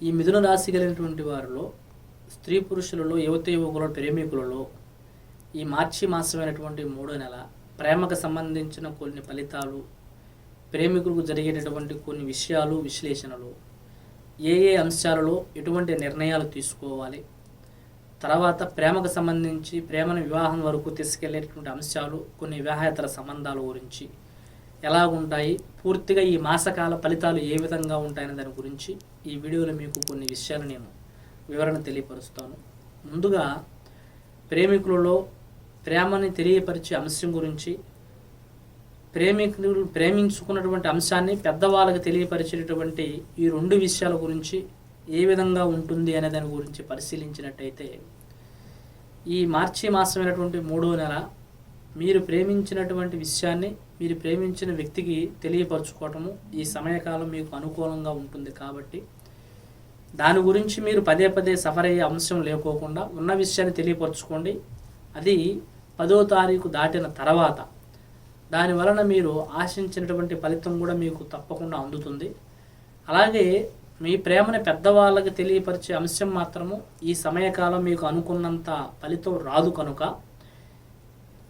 ఈ మిథున రాశి కలిగినటువంటి వారిలో స్త్రీ పురుషులలో యువత యువకుల ప్రేమికులలో ఈ మార్చి మాసమైనటువంటి మూడో నెల ప్రేమకు సంబంధించిన కొన్ని ఫలితాలు ప్రేమికులకు జరిగేటటువంటి కొన్ని విషయాలు విశ్లేషణలు ఏ ఏ అంశాలలో ఎటువంటి నిర్ణయాలు తీసుకోవాలి తర్వాత ప్రేమకు సంబంధించి ప్రేమను వివాహం వరకు తీసుకెళ్ళేటటువంటి అంశాలు కొన్ని వివాహేతర సంబంధాల గురించి ఎలా ఉంటాయి పూర్తిగా ఈ మాసకాల ఫలితాలు ఏ విధంగా ఉంటాయనే దాని గురించి ఈ వీడియోలో మీకు కొన్ని విషయాలు నేను వివరణ తెలియపరుస్తాను. ముందుగా ప్రేమికులలో ప్రేమని తెలియపరిచే అంశం గురించి ప్రేమికులు ప్రేమించుకున్నటువంటి అంశాన్ని పెద్దవాళ్ళకి తెలియపరిచేటటువంటి ఈ రెండు విషయాల గురించి ఏ విధంగా ఉంటుంది అనే దాని గురించి పరిశీలించినట్టయితే ఈ మార్చి మాసమైనటువంటి మూడో నెల మీరు ప్రేమించినటువంటి విషయాన్ని మీరు ప్రేమించిన వ్యక్తికి తెలియపరచుకోవటము ఈ సమయకాలం మీకు అనుకూలంగా ఉంటుంది కాబట్టి దాని గురించి మీరు పదే పదే సఫర్ అయ్యే అంశం లేకోకుండా ఉన్న విషయాన్ని తెలియపరచుకోండి. అది పదో తారీఖు దాటిన తర్వాత దాని వలన మీరు ఆశించినటువంటి ఫలితం కూడా మీకు తప్పకుండా అందుతుంది. అలాగే మీ ప్రేమను పెద్దవాళ్ళకి తెలియపరిచే అంశం మాత్రము ఈ సమయకాలం మీకు అనుకున్నంత ఫలితం రాదు కనుక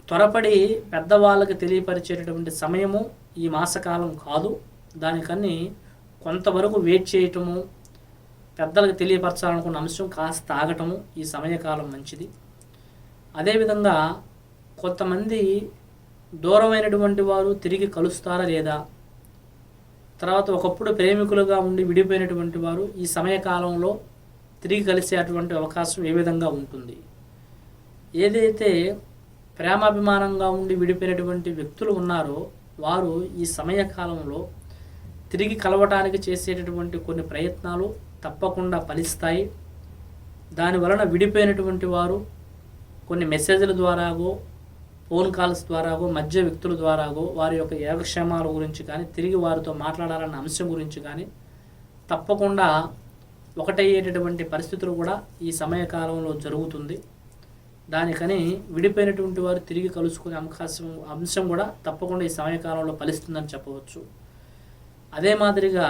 త్వరపడి పెద్దవాళ్ళకి తెలియపరిచేటటువంటి సమయము ఈ మాసకాలం కాదు. దానికని కొంతవరకు వెయిట్ చేయటము పెద్దలకు తెలియపరచాలనుకున్న అంశం కాస్త ఆగటము ఈ సమయకాలం మంచిది. అదేవిధంగా కొంతమంది దూరమైనటువంటి వారు తిరిగి కలుస్తారా లేదా? తర్వాత ఒకప్పుడు ప్రేమికులుగా ఉండి విడిపోయినటువంటి వారు ఈ సమయకాలంలో తిరిగి కలిసేటువంటి అవకాశం ఏ విధంగా ఉంటుంది? ఏదైతే ప్రేమాభిమానంగా ఉండి విడిపోయినటువంటి వ్యక్తులు ఉన్నారో వారు ఈ సమయకాలంలో తిరిగి కలవటానికి చేసేటటువంటి కొన్ని ప్రయత్నాలు తప్పకుండా ఫలిస్తాయి. దాని వలన విడిపోయినటువంటి వారు కొన్ని మెసేజ్ల ద్వారాగో ఫోన్ కాల్స్ ద్వారాగో మధ్య వ్యక్తుల ద్వారాగో వారి యొక్క యోగక్షేమాల గురించి కానీ తిరిగి వారితో మాట్లాడాలన్న అంశం గురించి కానీ తప్పకుండా ఒకటయ్యేటటువంటి పరిస్థితులు కూడా ఈ సమయకాలంలో జరుగుతుంది. దానికని విడిపోయినటువంటి వారు తిరిగి కలుసుకునే అవకాశం అంశం కూడా తప్పకుండా ఈ సమయకాలంలో ఫలిస్తుందని చెప్పవచ్చు. అదే మాదిరిగా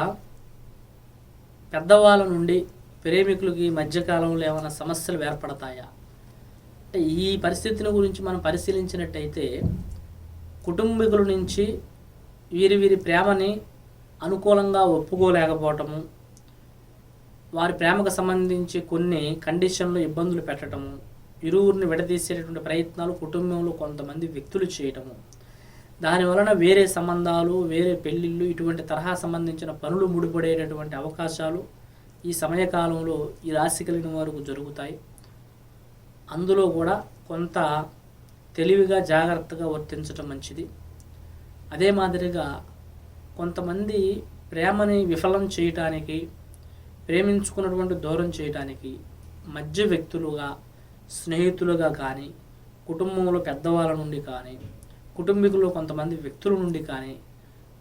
పెద్దవాళ్ళ నుండి ప్రేమికులకి మధ్యకాలంలో ఏమైనా సమస్యలు ఏర్పడతాయా? అంటే ఈ పరిస్థితిని గురించి మనం పరిశీలించినట్టయితే కుటుంబీకుల నుంచి వీరి వీరి ప్రేమని అనుకూలంగా ఒప్పుకోలేకపోవటము వారి ప్రేమకు సంబంధించి కొన్ని కండిషన్లు ఇబ్బందులు పెట్టడము ఇరువురిని విడదీసేటటువంటి ప్రయత్నాలు కుటుంబంలో కొంతమంది వ్యక్తులు చేయటము. దాని వలన వేరే సంబంధాలు వేరే పెళ్ళిళ్ళు ఇటువంటి తరహా సంబంధించిన పనులు ముడిపడేటటువంటి అవకాశాలు ఈ సమయకాలంలో ఈ రాశి కలిగిన వారికి జరుగుతాయి. అందులో కూడా కొంత తెలివిగా జాగ్రత్తగా వర్తించటం మంచిది. అదే మాదిరిగా కొంతమంది ప్రేమని విఫలం చేయటానికి ప్రేమించుకున్నటువంటి దూరం చేయటానికి మధ్య వ్యక్తులుగా స్నేహితులుగా కానీ కుటుంబంలో పెద్దవాళ్ళ నుండి కానీ కుటుంబీకులు కొంతమంది వ్యక్తుల నుండి కానీ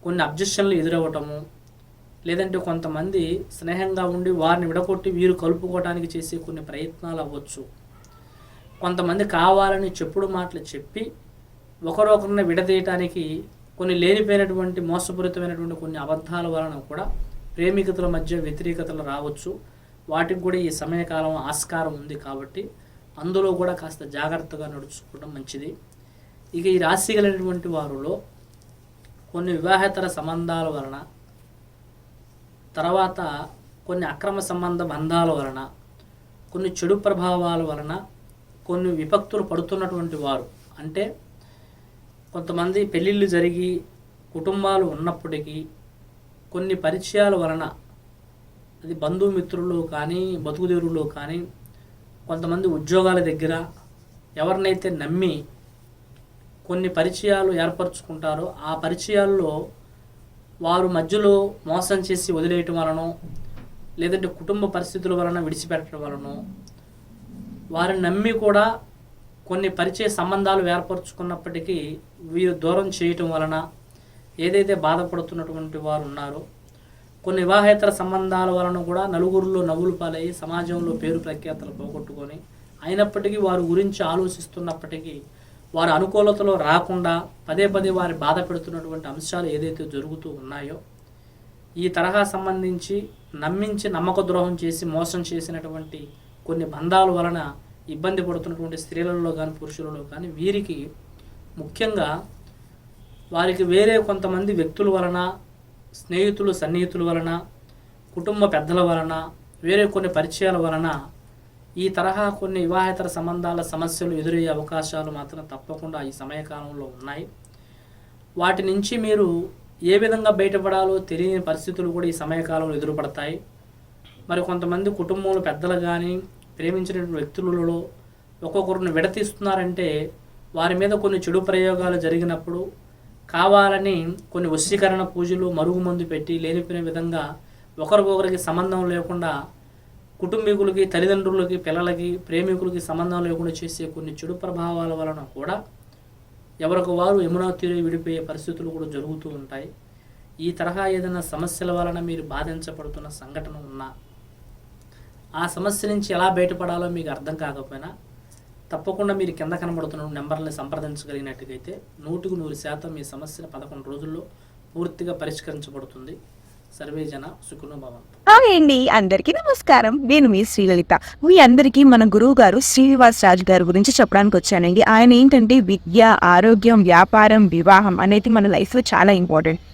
కొన్ని అబ్జెక్షన్లు ఎదురవ్వటము లేదంటే కొంతమంది స్నేహంగా ఉండి వారిని విడగొట్టి వీరు కలుపుకోవడానికి చేసే కొన్ని ప్రయత్నాలు అవ్వచ్చు. కొంతమంది కావాలని చెప్పుడు మాటలు చెప్పి ఒకరొకరిని విడదీయటానికి కొన్ని లేనిపోయినటువంటి మోసపూరితమైనటువంటి కొన్ని అబద్ధాల వలన కూడా ప్రేమికతల మధ్య వ్యతిరేకతలు రావచ్చు. వాటికి కూడా ఈ సమయకాలం ఆస్కారం ఉంది కాబట్టి అందులో కూడా కాస్త జాగ్రత్తగా నడుచుకోవడం మంచిది. ఇక ఈ రాశి కలిగినటువంటి వారిలో కొన్ని వివాహేతర సంబంధాల వలన తర్వాత కొన్ని అక్రమ సంబంధ బంధాల వలన కొన్ని చెడు ప్రభావాల వలన కొన్ని విపక్తులు పడుతున్నటువంటి వారు. అంటే కొంతమంది పెళ్ళిళ్ళు జరిగి కుటుంబాలు ఉన్నప్పటికీ కొన్ని పరిచయాల వలన అది బంధుమిత్రులు కానీ బతుకుదేరులు కానీ కొంతమంది ఉద్యోగాల దగ్గర ఎవరినైతే నమ్మి కొన్ని పరిచయాలు ఏర్పరచుకుంటారో ఆ పరిచయాల్లో వారు మధ్యలో మోసం చేసి వదిలేయటం వలన లేదంటే కుటుంబ పరిస్థితుల వలన విడిచిపెట్టడం వలన వారిని నమ్మి కూడా కొన్ని పరిచయ సంబంధాలు ఏర్పరచుకున్నప్పటికీ వీరు దూరం చేయటం వలన ఏదైతే బాధపడుతున్నటువంటి వారు ఉన్నారో కొన్ని వివాహేతర సంబంధాల వలన కూడా నలుగురిలో నవ్వులు పాలయ్యి సమాజంలో పేరు ప్రఖ్యాతలు పోగొట్టుకొని అయినప్పటికీ వారి గురించి ఆలోచిస్తున్నప్పటికీ వారి అనుకూలతలో రాకుండా పదే పదే వారి బాధ పెడుతున్నటువంటి అంశాలు ఏదైతే జరుగుతూ ఉన్నాయో ఈ తరహా సంబంధించి నమ్మించి నమ్మక ద్రోహం చేసి మోసం చేసినటువంటి కొన్ని బంధాల వలన ఇబ్బంది పడుతున్నటువంటి స్త్రీలలో కానీ పురుషులలో కానీ వీరికి ముఖ్యంగా వారికి వేరే కొంతమంది వ్యక్తుల వలన స్నేహితులు సన్నిహితుల వలన కుటుంబ పెద్దల వలన వేరే కొన్ని పరిచయాల వలన ఈ తరహా కొన్ని వివాహేతర సంబంధాల సమస్యలు ఎదురయ్యే అవకాశాలు మాత్రం తప్పకుండా ఈ సమయకాలంలో ఉన్నాయి. వాటి నుంచి మీరు ఏ విధంగా బయటపడాలో తెలియని పరిస్థితులు కూడా ఈ సమయకాలంలో ఎదురుపడతాయి. మరి కొంతమంది కుటుంబంలో పెద్దలు కానీ ప్రేమించిన వ్యక్తులలో ఒక్కొక్కరిని విడతీస్తున్నారంటే వారి మీద కొన్ని చెడు ప్రయోగాలు జరిగినప్పుడు కావాలని కొన్ని వశీకరణ పూజలు మరుగుమందు పెట్టి లేనిపోయిన విధంగా ఒకరికొకరికి సంబంధం లేకుండా కుటుంబీకులకి తల్లిదండ్రులకి పిల్లలకి ప్రేమికులకి సంబంధం లేకుండా చేసే కొన్ని చెడు ప్రభావాల వలన కూడా ఎవరికి వారు యమునా తీరు విడిపోయే పరిస్థితులు కూడా జరుగుతూ ఉంటాయి. ఈ తరహా ఏదైనా సమస్యల వలన మీరు బాధించబడుతున్న సంఘటన ఉన్నా ఆ సమస్య నుంచి ఎలా బయటపడాలో మీకు అర్థం కాకపోయినా తప్పకుండా మీరు కింద కనబడుతున్న నెంబర్ని సంప్రదించగలిగినట్టుగైతే నూటికి నూరు శాతం మీ సమస్య పదకొండు రోజుల్లో పూర్తిగా పరిష్కరించబడుతుంది. సర్వేజన హాయ్ అండి అందరికీ నమస్కారం. నేను మీ శ్రీలలిత. మీ అందరికీ మన గురువు గారు శ్రీనివాస్ రాజు గారి గురించి చెప్పడానికి వచ్చానండి. ఆయన ఏంటంటే విద్య ఆరోగ్యం వ్యాపారం వివాహం అనేది మన లైఫ్లో చాలా ఇంపార్టెంట్.